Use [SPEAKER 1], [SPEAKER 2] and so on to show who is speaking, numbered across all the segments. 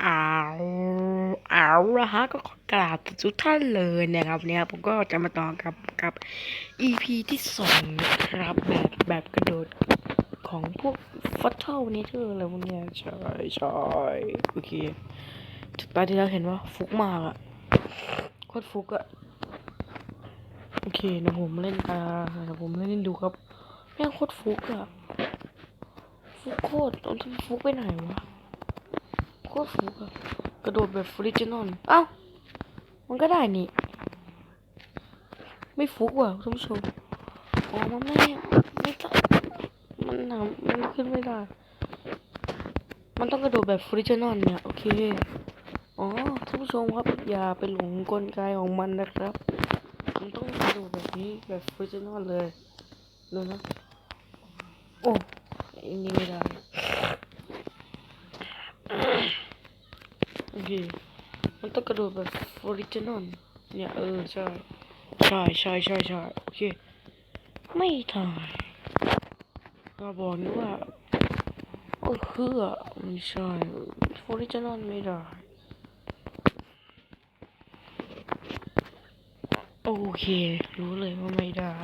[SPEAKER 1] เอาเอาละฮะก็ขอกราบทุกท่านเลยนะครับเนี่ยผมก็จะมาต่อกับกับ EP ที่สองนะครับแบบแบบกระโดดของพวกฟัตเทิลนี่เธออะไรพวกเนี้ยใช่ใช่โอเคตอนที่เราเห็นว่าฟุกมากอะโคตรฟุกอะโอเคเดี๋ยวผมเล่นอ่าเดี๋ยวผมเล่นดูครับแม่งโคตรฟุกอะฟุกโคตรตอนที่ฟุกไปไหนวะ โคตรฟุกอะกระโดดแบบฟริจินอลเอ้า มันก็ได้นี่ ไม่ฟุกว่ะท่านผู้ชมอ๋อมันไม่ไม่ต้องมันทำมันขึ้นไม่ได้ มันต้องกระโดดแบบฟริจินอลเนี่ย โอเค อ๋อท่านผู้ชมครับ อย่าไปหลงกลไกของมันนะครับ มันต้องกระโดดแบบนี้แบบฟริจินอลเลยดูนะ โอ้อันนี้ไม่ได้ โอเค มันต้องกระโดดแบบออริจินอลเนี่ยเออใช่ใช่ใช่ใช่ใช่โอเค ไม่ถ่ายก็บอกนี่ว่าเออคืออะไม่ใช่ออริจินอลไม่ได้โอเค รู้เลยว่าไม่ได้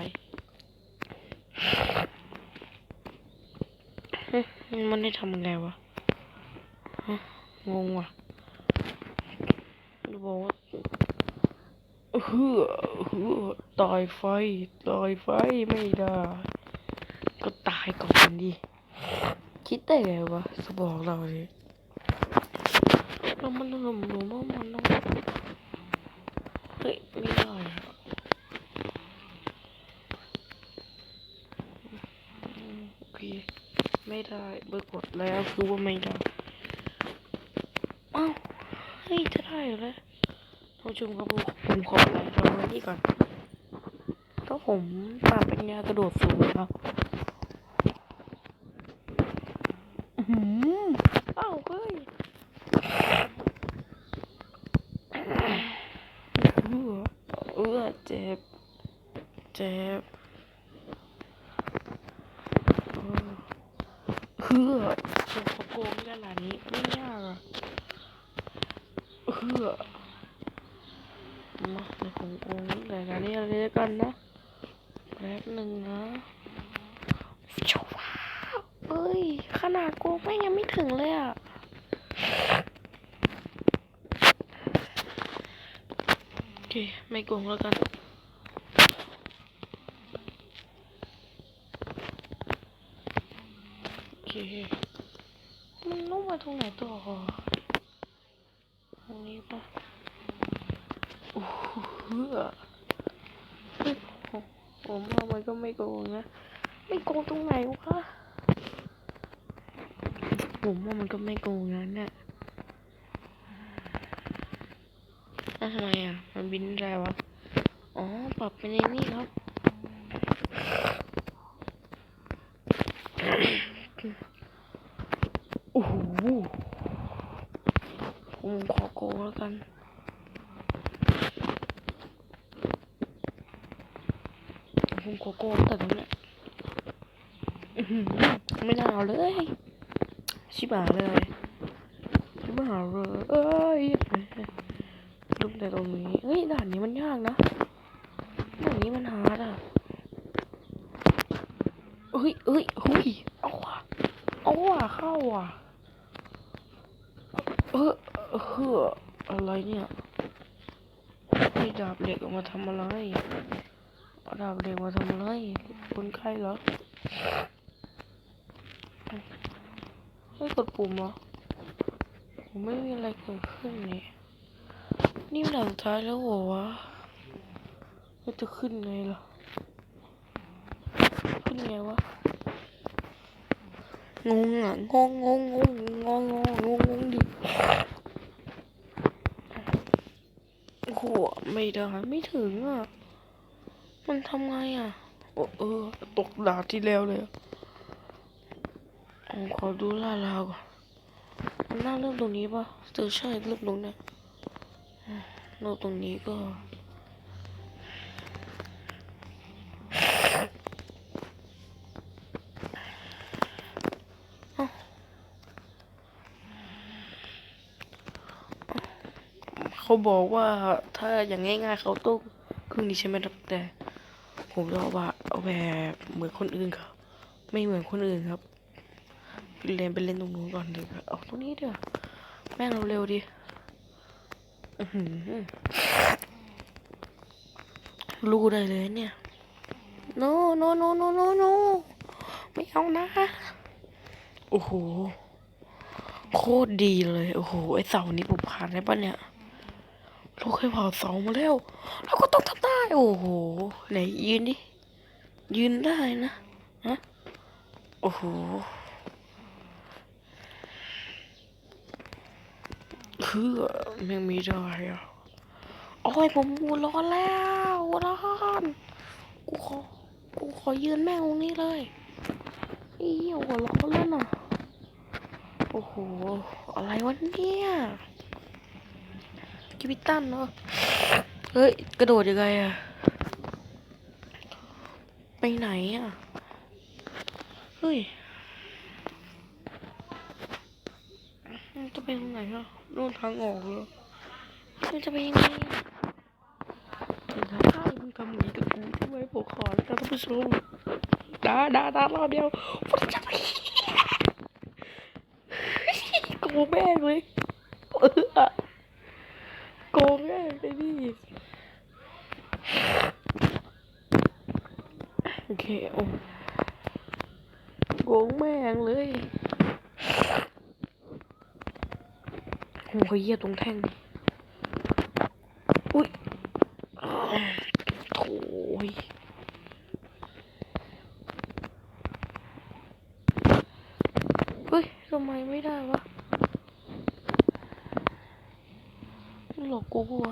[SPEAKER 1] มันได้ทำไงวะฮะงงว่ะ บอกว่าเฮือฮือตายไฟตายไฟไม่ได้ ก็ตายก่อนดิคิดได้ไงวะสบอกเราเลยแล้วมันหนุ่มหนุ่มมันต้องเฮ้ยไม่ได้โอเคไม่ได้เบอร์กดแล้วคือว่าไม่ได้อ้าวเฮ้ยจะได้เหรอแล้ว ท่านผู้ ชมครับผมขอไปทำอะไรนี่ก่อนก็ผมปรับเป็นยากระโดดสูงครับอื้อหือเอ้าเฮ้ยเออเออเจ็บ เจ็บเออเฮือผมขอโกงขนาดนี้ไม่ยากอะเฮือ มาเดี๋ยวผมโอนรายการนี้อะไรกันนะแป๊บหนึ่งนะชว้าวเอ้ย ขนาดกูไม่งยังไม่ถึงเลยอะโอเค ไม่โกงแล้วกันโอเคมันต้องมาตรงไหนต่อตรงนี้ปะ เฮ้อผมผมว่ามันก็ไม่โกงนะ ไม่โกงตรงไหนวะผมว่ามันก็ไม่โกงนะเนี่ยแล้วทำไมอะ มันบินได้วะ อ๋อ ปรับเป็นในนี่ครับโอ้โหผมขอโกงแล้วกัน ผมขอโกงแต่ตรงเนี้ยไม่น่าเอาเลย ชิบหายเลย ชิบหายเลยเอ้ยลุกแต่ตรงนี้เฮ้ยด่านนี้มันยากนะด่านนี้มันฮาดอะเฮ้ยเฮ้ยเฮ้ยเอาว่ะเอาว่ะเข้าว่ะเออเฮ้ออะไรเนี่ยนี่ดาบเหล็กออกมาทำอะไร เอาดาบเหล็กมาทำอะไรคนไข้เหรอไม่กดปุ่มเหรอผมไม่มีอะไรเกิดขึ้นเนี่ยนี่หลังท้ายแล้วเหรอวะมันจะขึ้นไงล่ะ ขึ้นไงวะ งงอะ งงงงงงงงงงงงดิโอ้โหไม่ได้ไม่ถึงอะ มันทำไงอะ โอ้เออ ตกดาบที่แล้วเลยอะผมขอดูลาดราวก่อนมันน่าเริ่มตรงนี้ปะเจอใช่เริ่มตรงเนี้ยอืมเริ่มตรงนี้ก็เอ้าเขาบอกว่าถ้าอย่างง่ายๆเขาต้องครึ่งนี้ใช่ไหมครับแต่ ผมจะเอาว่าเอาแบบเหมือนคนอื่นครับ ไม่เหมือนคนอื่นครับเล่นไปเล่นตรงนู้นก่อนดีกว่าเอาตรงนี้เดี๋ยวแม่งเร็วดิรู้ได้เลยเนี่ย no no no no no no ไม่เอานะ โอ้โห โคตรดีเลย โอ้โห ไอเสานี้ผมผ่านได้ปะเนี่ย เราเคยผ่านเสามาแล้ว เราก็ต้องทำได้ โอ้โห ไหนยืนดิ ยืนได้นะฮะโอ้โหคือยังมีได้อะโอ้ยผมหัวร้อนแล้วหัวร้อนกูขอกูขอยืนแม่งตรงนี้เลยอีหัวร้อนแล้วน่ะโอ้โห อะไรวะเนี่ย กิบิตันเนาะเฮ้ย กระโดดยังไงอะไปไหนอะเฮ้ยจะไปตรงไหนอะนู่นทางออกเลยมันจะไปยังไงอะถ้ามึงทำอย่างนี้กับกูทำไมผมขอแล้วท่านผู้ชมด่าด่าด่ารอบเดียวมันจะไปกงแม่เลยเออ โกงแม่งเลยพี่โอเคโอ้โกงแม่งเลยผมขอเหยียตรงแท่งอุ้ยอ้าวโถ่ยเฮ้ยทำไมไม่ได้วะ หลอกกูปะว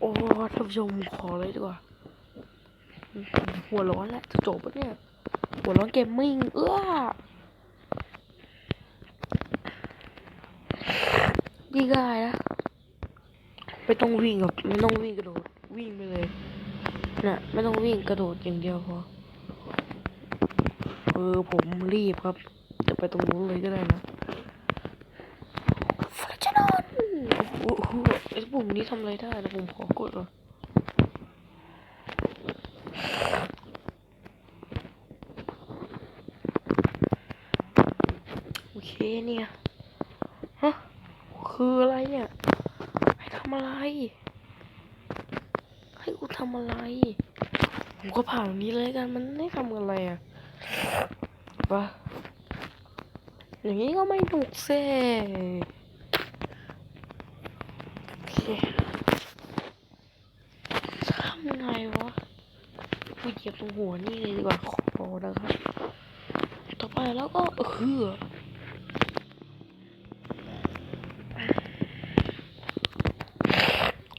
[SPEAKER 1] โอ้ท่านผู้ชมขอเลยดีกว่า หัวร้อนแหละจะจบปะเนี่ย หัวร้อนเกมมิ่ง เอื้อดีกายนะไม่ต้องวิ่งกับไม่ต้องวิ่งกระโดด วิ่งไปเลยน่ะไม่ต้องวิ่งกระโดดอย่างเดียวพอเออผมรีบครับ จะไปตรงนู้นเลยก็ได้นะ ฟาชนอนโอ้โหไอ้ ปุ่มนี้ทำอะไรได้แต่ผมขอกดก่อนโอเคเนี่ยฮะคืออะไรเนี่ยให้ทำอะไร ให้กูทำอะไร ผมก็ผ่านนี้เลยกันมันไม่ทำอะไรอะปะอย่างนี้ก็ไม่หนุกเซ่ โอเคทำยังไงวะ กูเหยียบตรงหัวนี่เลยดีกว่าขอนะครับต่อไปแล้วก็เฮือ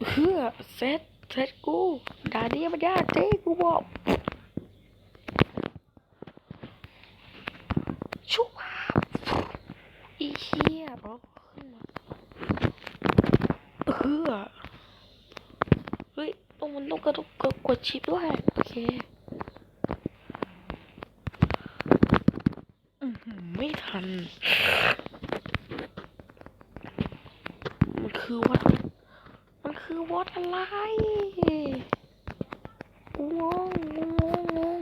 [SPEAKER 1] เฮือเซตเซตกูด่านี้มันยากเจ๊กูบอกชุบอีเหี้ยบอกขึ้นมาเฮือเฮ้ยต้องมันต้องกระดกกกดชิปด้วย โอเคอื้อหือไม่ทัน มัน คือวัด มันคือวัดอะไรกูงงกูงงงง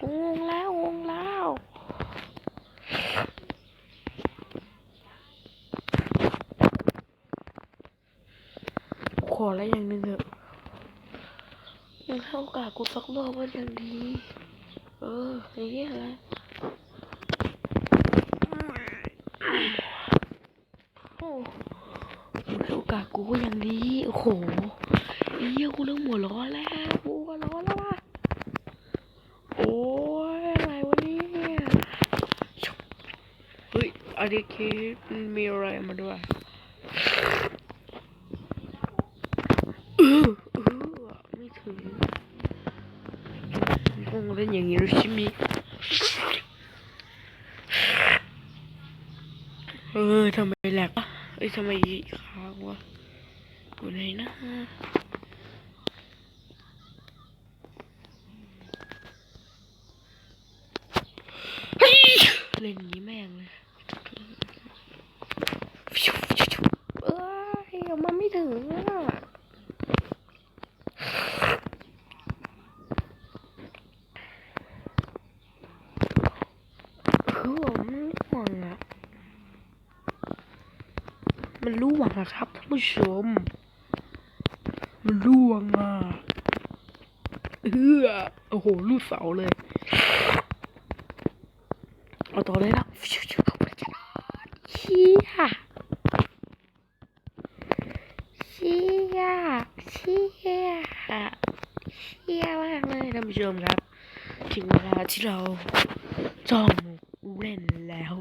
[SPEAKER 1] กูงงแล้วงงแล้วขออะไรอย่างหนึ่งเถอะมึงให้โอกาสกูสักรอบว่าอย่างดี เออไอ้เหี้ยอะไรโอ้มึงให้โอ กาสกูว่าอย่างดี โอ้โหไอ้เหี้ยกูเริ่มหัวร้อนแล้วกูหัวร้อนแล้วว่ะโอ้ยอะไรวะเนี่ยเฮ้ยอันนี้คิดมีอะไรมาด้วยเออเออไม่ถึงคงเล่นอย่างนี้รือใช่ไหมเออทำไมแหลกวะ เอ้ยทำไมค้างวะอยู่ไหนนะเฮ้ยเล่นอย่างนี้แม่งเลยเอ้ มันร่วงอะครับท่านผู้ชม มันร่วงอะเออโอ้โหลูดเสาเลยเอาต่อเลยนะเชี่ยเชี่ยเชี่ยเชี่ยมากเลยท่านผู้ชมครับ ถึงเวลาที่เราต้องเล่นแล้ว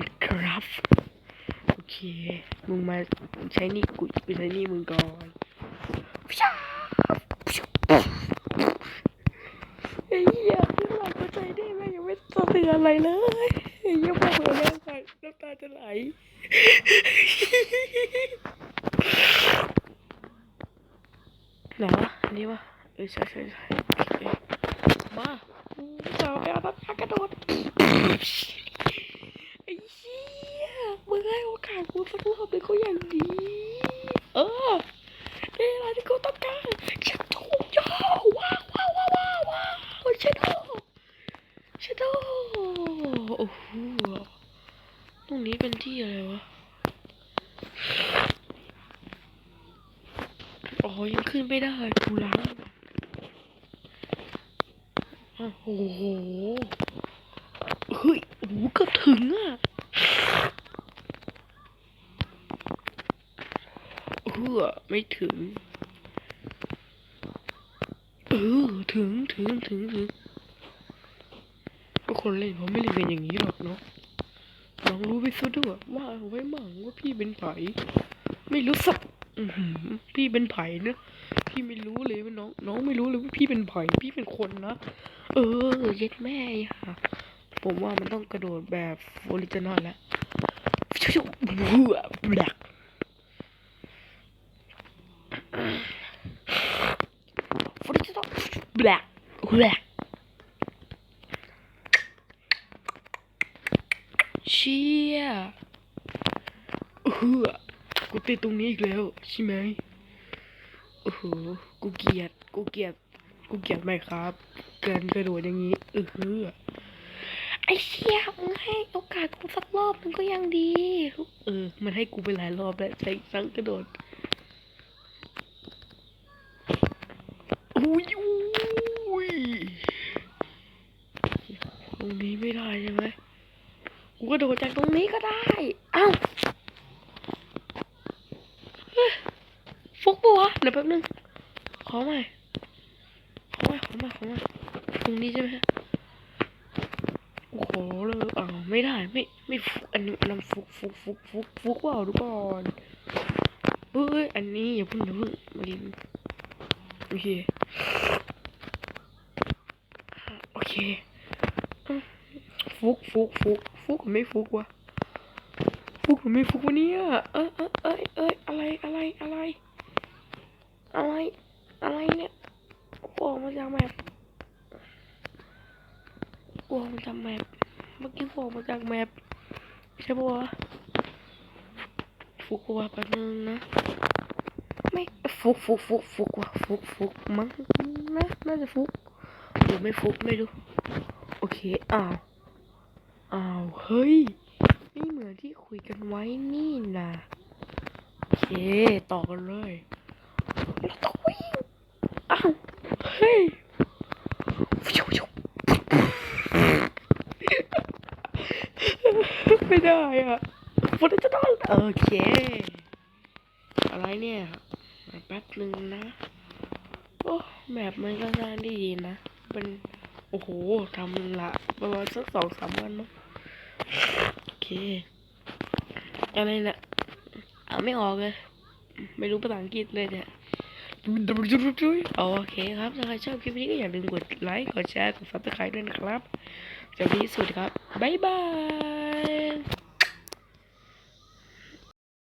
[SPEAKER 1] นะครับ เค มึงมาใช้นี่กูไปใช้นี่มึงก่อนไอ้เหี้ยที่เราเข้าใจได้ไหมยังไม่สะเทือนอะไรเลยไอ้เหี้ยพอเผลอแล้วค่ะน้ำตาจะไหลไหนวะอันนี้วะเออใช่ใช่ใช่มาจะเอาไปเอาน้ำตากระโดดไอ้เหี้ยมึงให้โอ กาสกูสักรอบเลยก็ยังดี เออนี่อะไรที่กูต้องการฉันถูกย่อว้าวว้าวว้าวว้าวว้าวฉันโดฉันโดโอ้โหตรงนี้เป็นที่อะไรวะอ๋อยังขึ้นไม่ได้กูล้างโอ้โห เฮ้ย โอ้โหเกือบถึงอะเออ ไม่ถึง เออ ถึงถึงถึงถึงก็คนเล่นเขาไม่เล่นกันอย่างนี้หรอกเนาะน้องรู้ไปซะด้วยว่าไว้มั่งว่าพี่เป็นไผไม่รู้สักพี่เป็นไผ่นะพี่ไม่รู้เลยว่าน้อง น้องไม่รู้เลยว่าพี่เป็นไผ่พี่เป็นคนนะเออเย็ดแม่ค่ะผมว่ามันต้องกระโดดแบบออริจินอลแล้วชุบบัวแบล็กออริจินอล แบล็กแบล็กเชี่ยเออกูติดตรงนี้อีกแล้วใช่ไหมโอ้โห กูเกลียด กูเกลียด กูเกลียดไหมครับ เการกระโดดอย่างนี้เออไอ้เชี่ยมึงให้โอกาสกูสักรอบมันก็ยังดี เออ มันให้กูไปหลายรอบแล้วใช้สังกระโดดอุ้ยอุ้ย ตรงนี้ไม่ได้ใช่ไหมกูกระโดดจากตรงนี้ก็ได้ เอ้าฟุกปะวะเดี๋ยวแป๊บนึง ขอใหม่ ขอใหม่ ขอใหม่ ขอใหม่ ตรงนี้ใช่ไหมโอ้โหเลยอ้าวไม่ได้ ไม่ ไม่ฟุก อันนี้อันนั้นฟุกฟุกฟุกฟุกฟุกเปล่าดูก่อนเฮ้ย อันนี้อย่าเพิ่งอย่าเพิ่งมาดิโอเค โอเค ฟุกฟุกฟุกฟุกหรือไม่ฟุกวะฟุกหรือไม่ฟุกวะเนี่ยเอ้ยเอ้ยเอ้ยเอ้ยอะไรอะไรอะไร อะไร อะไรเนี่ยกูออกมาจากแมปกูออกมาจากแมปเมื่อกี้กูออกมาจากแมปใช่ปะวะฟุกวะแป๊บนึงนะไม่ฟุกฟุกฟุกฟุกวะฟุกฟุกมั้งนะน่าจะฟุกหรือไม่ฟุกไม่รู้โอเคอ้าว อ้าวเฮ้ย ไม่เหมือนที่คุยกันไว้นี่นะโอเคต่อกันเลยเราต้องวิ่งอ้าวเฮ้ยฟิวฟิวไม่ได้อะฝนจะต้องโอเค อะไรเนี่ยแป๊บนึงนะ โอ้แบบมันก็สร้างได้ดีนะ เป็น โอ้โหทำละประมาณสักสองสามวันมั้ง โอเคอะไรเนี่ยอ่านไม่ออกเลย ไม่รู้ภาษาอังกฤษเลยเนี่ยโอเคครับถ้าใครชอบคลิปนี้ก็อย่าลืมกดไลค์ กดแชร์ กดซับสไครต์ด้วยนะครับจากนี้สุดครับ บ๊ายบาย